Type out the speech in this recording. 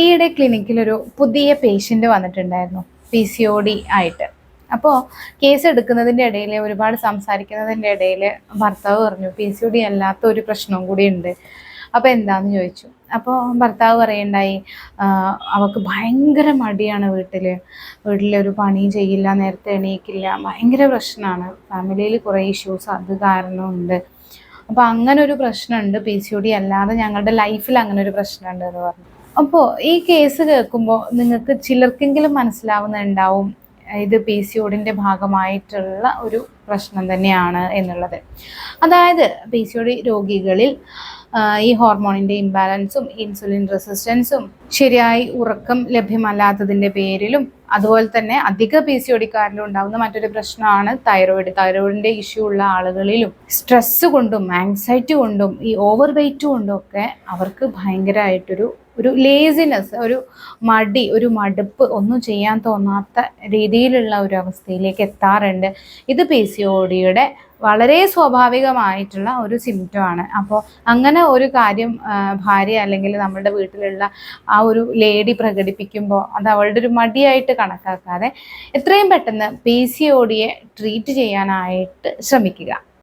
ഈയിടെ ക്ലിനിക്കിൽ ഒരു പുതിയ പേഷ്യന്റ് വന്നിട്ടുണ്ടായിരുന്നു പി സി ഒ ഡി ആയിട്ട്. അപ്പോൾ കേസ് എടുക്കുന്നതിന്റെ ഇടയിൽ ഒരുപാട് സംസാരിക്കുന്നതിന്റെ ഇടയിൽ ഭർത്താവ് പറഞ്ഞു പി സി ഒ ഡി അല്ലാത്ത ഒരു പ്രശ്നവും കൂടി ഉണ്ട്. അപ്പോൾ എന്താണെന്ന് ചോദിച്ചു. അപ്പോൾ ഭർത്താവ് പറയണ്ടായി "ആഹ് അവൾക്ക് ഭയങ്കര മടിയാണ് വീട്ടിൽ വീട്ടിലൊരു പണിയും ചെയ്യില്ല നേരത്തെ എണീക്കില്ല ഭയങ്കര പ്രശ്നമാണ്. ഫാമിലിയിൽ കുറേ ഇഷ്യൂസ് അത് കാരണമുണ്ട് അപ്പോൾ അങ്ങനെ ഒരു പ്രശ്നമുണ്ട് പി സി ഒ ഡി അല്ലാതെ ഞങ്ങളുടെ ലൈഫിൽ അങ്ങനെ ഒരു പ്രശ്നമുണ്ട് എന്ന് പറഞ്ഞു. അപ്പോൾ ഈ കേസ് കേൾക്കുമ്പോൾ നിങ്ങൾക്ക് ചിലർക്കെങ്കിലും മനസ്സിലാവുന്നുണ്ടാവും ഇത് പി സി ഒഡിന്റെ ഭാഗമായിട്ടുള്ള ഒരു പ്രശ്നം തന്നെയാണ് എന്നുള്ളത്. അതായത് പി സി ഒടി രോഗികളിൽ ഈ ഹോർമോണിന്റെ ഇംബാലൻസും ഇൻസുലിൻ റെസിസ്റ്റൻസും ശരിയായി ഉറക്കം ലഭ്യമല്ലാത്തതിന്റെ പേരിലും അതുപോലെ തന്നെ അധിക പി സി ഒടിക്കാരിലും ഉണ്ടാകുന്ന മറ്റൊരു പ്രശ്നമാണ് തൈറോയിഡ്. തൈറോയിഡിന്റെ ഇഷ്യൂ ഉള്ള ആളുകളിലും സ്ട്രെസ് കൊണ്ടും ആങ്സൈറ്റി കൊണ്ടും ഈ ഓവർ വെയിറ്റ് കൊണ്ടും ഒക്കെ അവർക്ക് ഭയങ്കരമായിട്ടൊരു ഒരു ലേസിനെസ് ഒരു മടി ഒരു മടുപ്പ് ഒന്നും ചെയ്യാൻ തോന്നാത്ത രീതിയിലുള്ള ഒരു അവസ്ഥയിലേക്ക് എത്താറുണ്ട്. ഇത് പി സി ഒ ഡിയുടെ വളരെ സ്വാഭാവികമായിട്ടുള്ള ഒരു സിംറ്റം ആണ്. അപ്പോൾ അങ്ങനെ ഒരു കാര്യം ഭാര്യ അല്ലെങ്കിൽ നമ്മുടെ വീട്ടിലുള്ള ആ ഒരു ലേഡി പ്രകടിപ്പിക്കുമ്പോൾ അത് അവളുടെ ഒരു മടിയായിട്ട് കണക്കാക്കാതെ എത്രയും പെട്ടെന്ന് പി സി ഒ ഡിയെ ട്രീറ്റ് ചെയ്യാനായിട്ട് ശ്രമിക്കുക.